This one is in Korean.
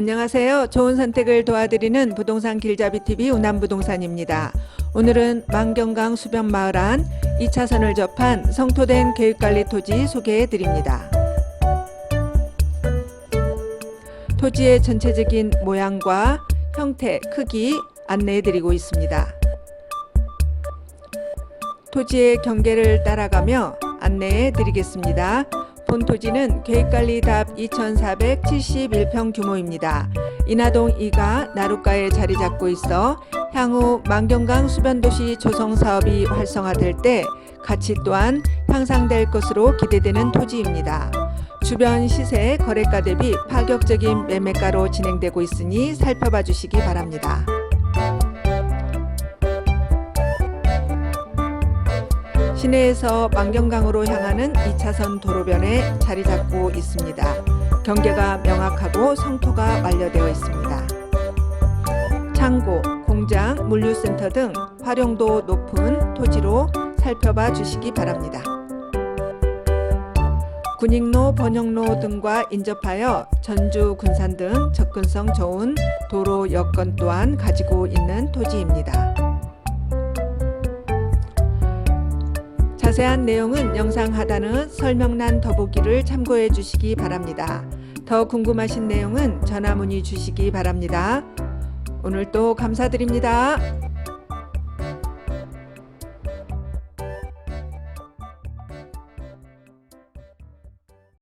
안녕하세요. 좋은 선택을 도와드리는 부동산 길잡이 TV 우남 부동산입니다. 오늘은 만경강 수변 마을 안 2차선을 접한 성토된 계획관리 토지 소개해 드립니다. 토지의 전체적인 모양과 형태, 크기 안내해 드리고 있습니다. 토지의 경계를 따라가며 안내해 드리겠습니다. 본 토지는 계획관리 답 2471평 규모입니다. 인하동 2가 나루가에 자리 잡고 있어 향후 만경강 수변도시 조성 사업이 활성화될 때 가치 또한 향상될 것으로 기대되는 토지입니다. 주변 시세 거래가 대비 파격적인 매매가로 진행되고 있으니 살펴봐 주시기 바랍니다. 시내에서 만경강으로 향하는 2차선 도로변에 자리 잡고 있습니다. 경계가 명확하고 성토가 완료되어 있습니다. 창고, 공장, 물류센터 등 활용도 높은 토지로 살펴봐 주시기 바랍니다. 군익로, 번영로 등과 인접하여 전주, 군산 등 접근성 좋은 도로 여건 또한 가지고 있는 토지입니다. 자세한 내용은 영상 하단의 설명란 더보기를 참고해 주시기 바랍니다. 더 궁금하신 내용은 전화 문의 주시기 바랍니다. 오늘 도 감사드립니다.